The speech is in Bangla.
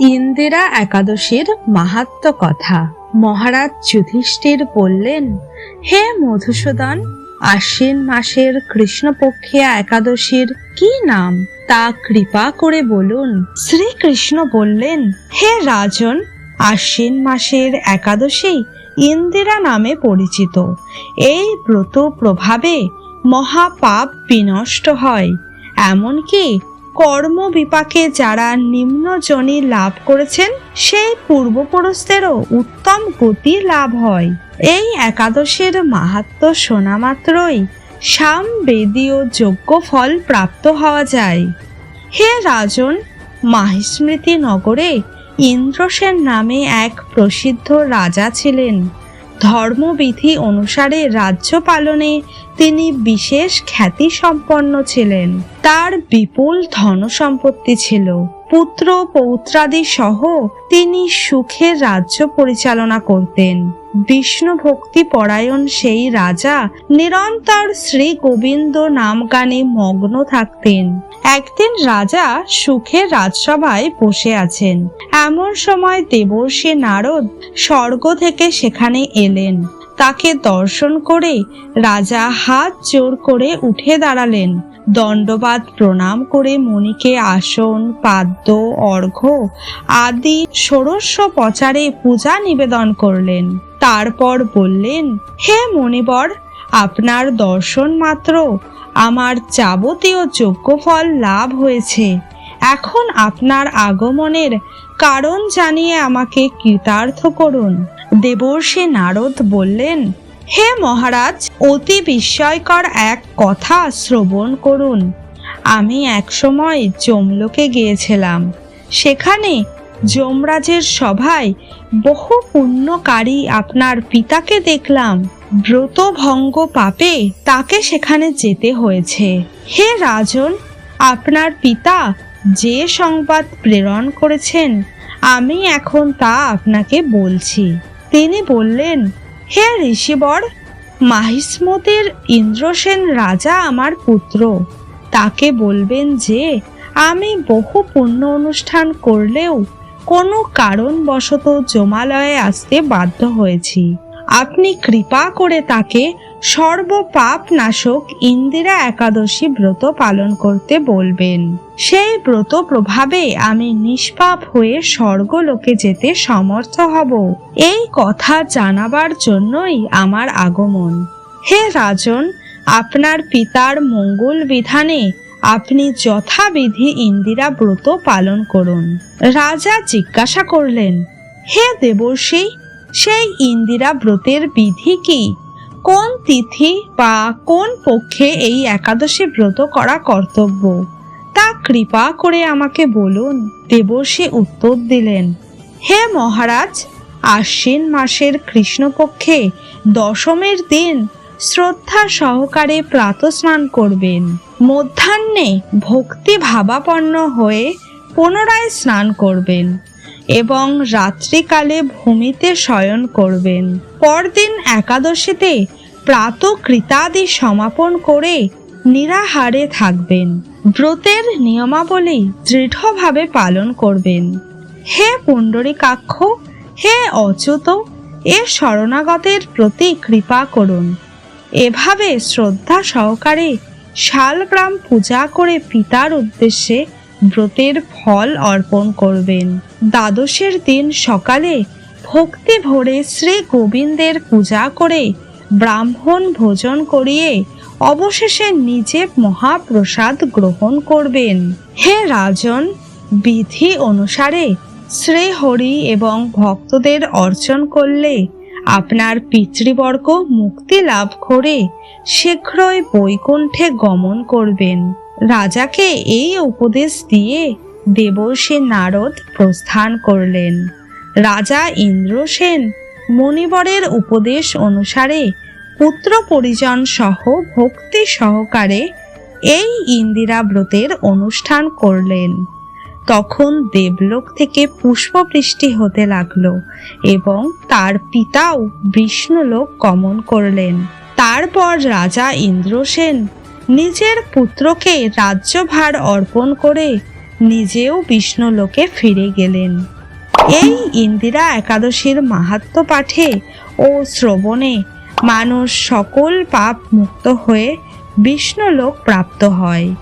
ইন্দিরা একাদশীর মাহাত্ম কথা। মহারাজ যুধিষ্ঠির বললেন, হে মধুসূদন, আশ্বিন মাসের কৃষ্ণপক্ষিয়া একাদশীর কি নাম? তা কৃপা করে বলুন। শ্রীকৃষ্ণ বললেন, হে রাজন, আশ্বিন মাসের একাদশী ইন্দিরা নামে পরিচিত। এই ব্রত প্রভাবে মহাপাপ বিনষ্ট হয়। এমনকি কর্ম বিপাকে যারা নিম্নজনী লাভ করেছেন, সেই পূর্বপুরুষদেরও উত্তম গতি লাভ হয়। এই একাদশের মাহাত্ম শোনা মাত্রই সাম বেদীয় যোগ্য ফল প্রাপ্ত হওয়া যায়। হে রাজন, মাহিস্মৃতি নগরে ইন্দ্রসেন নামে এক প্রসিদ্ধ রাজা ছিলেন। ধর্মবিধি অনুসারে রাজ্য পালনে তিনি বিশেষ খ্যাতি সম্পন্ন ছিলেন। তার বিপুল ধন সম্পত্তি ছিল। পুত্র পৌত্রাদি সহ তিনি সুখে রাজ্য পরিচালনা করতেন। বিষ্ণু ভক্তি পরায়ণ সেই রাজা নিরন্তর শ্রী গোবিন্দ নাম গানে মগ্ন থাকতেন। একদিন রাজা সুখের রাজসভায় বসে আছেন। এমন সময় দেবর্ষী নারদ স্বর্গ থেকে সেখানে এলেন। তাকে দর্শন করে রাজা হাত জোর করে উঠে দাঁড়ালেন। দণ্ডবাদ প্রণাম করে মণিকে আসন, পাদ্য, অর্ঘ্য আদি ষোড়শ পচারে পূজা নিবেদন করলেন। তারপর বললেন, হে মণিবর, আপনার দর্শন মাত্র। আমার যাবতীয় যোগ্যফল লাভ হয়েছে। এখন আপনার আগমনের কারণ জানিয়ে আমাকে কৃতার্থ করুন। দেবর্ষী নারদ বললেন, হে মহারাজ, অতি বিস্ময়কর এক কথা শ্রবণ করুন। আমি একসময় জমলোকে গিয়েছিলাম। সেখানে যমরাজের সভায় বহু পুণ্যকারী আপনার পিতাকে দেখলাম। ব্রত ভঙ্গ পাপে তাকে সেখানে যেতে হয়েছে। হে রাজন, আপনার পিতা যে সংবাদ প্রেরণ করেছেন, আমি এখন তা আপনাকে বলছি। তিনি বললেন, হে ঋষিবর মাহিসমতের ইন্দ্রসেন রাজা আমার পুত্র। তাকে বলবেন যে, আমি বহু পুণ্য অনুষ্ঠান করলেও কোনো কারণবশত জমালয়ে আসতে বাধ্য হয়েছি। আপনি কৃপা করে তাকে সর্বপাপ নাশক ইন্দিরা একাদশী ব্রত পালন করতে বলবেন। সেই ব্রত প্রভাবে আমি নিষ্পাপ হয়ে স্বর্গলোকে যেতে সমর্থ হব। এই কথা জানাবার জন্যই আমার আগমন। হে রাজন, আপনার পিতার মঙ্গল বিধানে আপনি যথাবিধি ইন্দিরা ব্রত পালন করুন। রাজা জিজ্ঞাসা করলেন, হে দেবর্ষী, সেই ইন্দিরা ব্রতের বিধি কি? কোন তিথি বা কোন পক্ষে এই একাদশী ব্রত করা কর্তব্য? তা কৃপা করে আমাকে বলুন, দেবর্ষী উত্তর দিলেন। হে মহারাজ, আশ্বিন মাসের কৃষ্ণপক্ষে দশমের দিন শ্রদ্ধা সহকারে প্রাতস্নান করবেন। মধ্যাহ্নে ভক্তি ভাবাপন্ন হয়ে পুনরায় স্নান করবেন। এবং রাত্রিকালে ভূমিতে শয়ন করবেন। পরদিন একাদশীতে প্রাত কৃতাদি সমাপন করে নিরাহারে থাকবেন। ব্রতের নিয়মাবলী দৃঢ়ভাবে পালন করবেন। হে পুণ্ডরিকাক্ষ, হে অচ্যুত, এ শরণাগতের প্রতি কৃপা করুন। এভাবে শ্রদ্ধা সহকারে শালগ্রাম পূজা করে পিতার উদ্দেশ্যে ব্রতের ফল অর্পণ করবেন। দ্বাদশের দিন সকালে ভক্তি ভরে শ্রী গোবিন্দের পূজা করে ব্রাহ্মণ ভোজন করিয়ে অবশেষে নিজে মহাপ্রসাদ গ্রহণ করবেন। হে রাজন, বিধি অনুসারে শ্রী হরি এবং ভক্তদের অর্জন করলে আপনার পিতৃবর্গ মুক্তি লাভ করে শীঘ্রই বৈকুণ্ঠে গমন করবেন। রাজাকে এই উপদেশ দিয়ে দেবর্ষী নারদ প্রস্থান করলেন। রাজা ইন্দ্রসেন মণিবরের উপদেশ অনুসারে পুত্র পরিজন সহ ভক্তি সহকারে এই ইন্দিরা ব্রতের অনুষ্ঠান করলেন। তখন দেবলোক থেকে পুষ্পবৃষ্টি হতে লাগল এবং তার পিতাও বিষ্ণুলোক গমন করলেন। তারপর রাজা ইন্দ্রসেন নিজের পুত্রকে রাজ্যভার অর্পণ করে নিজেও বিষ্ণুলোকে ফিরে গেলেন। এই ইন্দিরা একাদশীর মাহাত্ম পাঠে ও শ্রবণে মানুষ সকল পাপ মুক্ত হয়ে বিষ্ণুলোক প্রাপ্ত হয়।